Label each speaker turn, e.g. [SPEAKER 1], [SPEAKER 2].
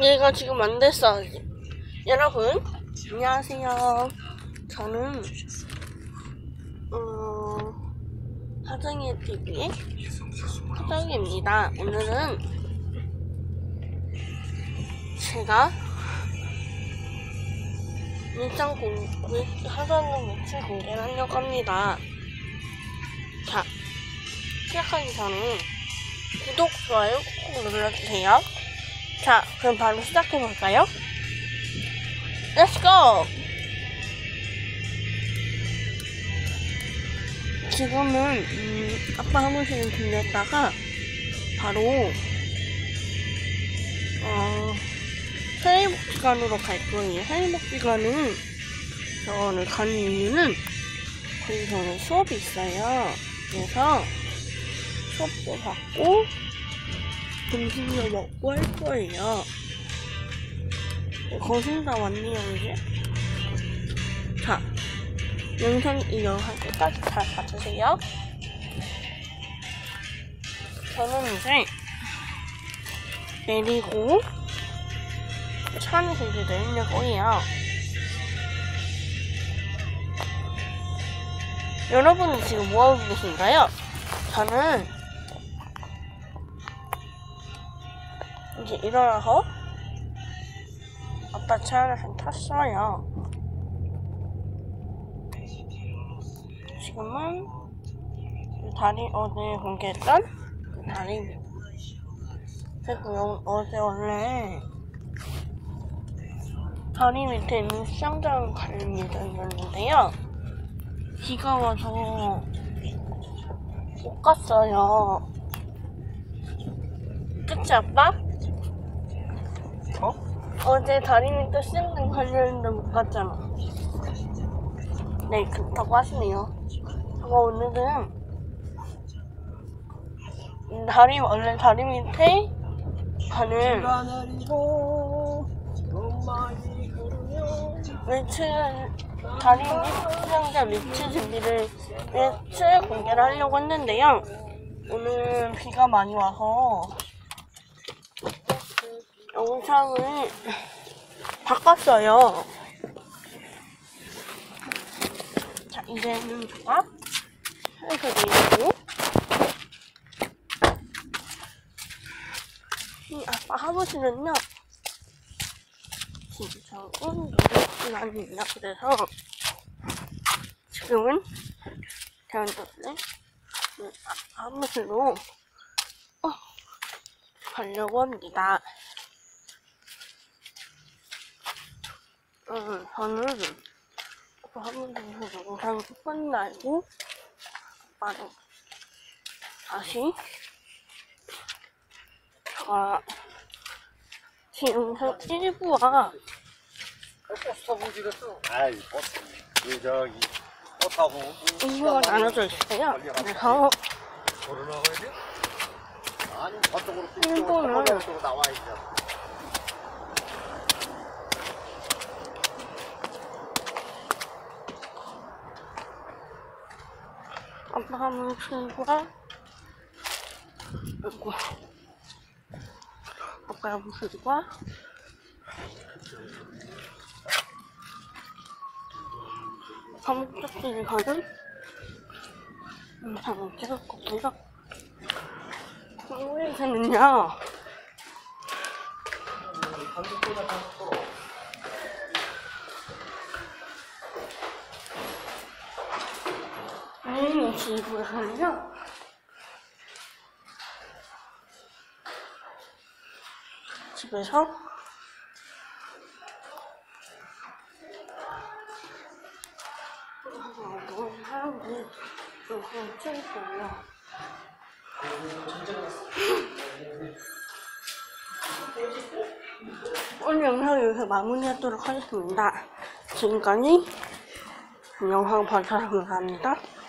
[SPEAKER 1] 얘가 지금 안 됐어. 여러분, 안녕하세요. 저는, 어, 하정이 TV의 하정이입니다. 오늘은 제가 일상 공, 하정이 매출 공개를 하려고 합니다. 자, 시작하기 전에 구독, 좋아요 꼭 눌러주세요. 자, 그럼 바로 시작해볼까요? Let's go! 지금은, 음, 아빠 사무실을 들렸다가, 바로, 어, 사회복지관으로 갈 거예요. 사회복지관은, 저를 가는 이유는, 거기서는 수업이 있어요. 그래서, 수업도 받고, 점심도 먹고 할 거예요. 거의 다 왔네요, 이제. 자, 영상 이어할 때까지 잘 봐주세요. 저는 이제 내리고 차 안에서 이제 내리려고 해요. 여러분은 지금 뭐하고 계신가요? 저는 이제 일어나서 아빠 차를 한 탔어요. 지금은 그 다리 어제 공개했던 그 다리 그리고 여- 어제 원래 다리 밑에 있는 수영장 갈 예정이었는데요. 비가 와서 못 갔어요. 그치 아빠?
[SPEAKER 2] 어?
[SPEAKER 1] 어제 다리 밑에 수영장 가려는데 못 갔잖아. 네, 그렇다고 하시네요. 제가 오늘은 음, 다리, 원래 다리 밑에 가는 외출, 다리 밑 수영장 외출 준비를, 외출 공개를 하려고 했는데요. 오늘 비가 많이 와서 영상을 바꿨어요. 자, 이제는 제가 해서 내리고 이 아빠 사무실은요 진짜 운동이 아닙니다. 그래서 지금은 대한독대 사무실로 어, 가려고 합니다. 음, 저는 사무실에서 영상 끝나고 아빠는 다시. 제가 지금 1부와
[SPEAKER 2] 버스 타고 지렸어. 아이 버스 그 저기 버스 타고
[SPEAKER 1] 2부가 나눠져 있어요. 그래서
[SPEAKER 2] 걸어 나가야 돼? 아니 저쪽으로
[SPEAKER 1] 일본은- 아빠 사무실과 그리고 아빠 사무실과 사무실을 가는 영상을 찍을 거고요. 한국에서는요. 집에서 어, 사람들이 영상을 찍을 거예요. 오늘 영상 여기서 마무리하도록 하겠습니다. 지금까지 영상 봐주셔서 감사합니다.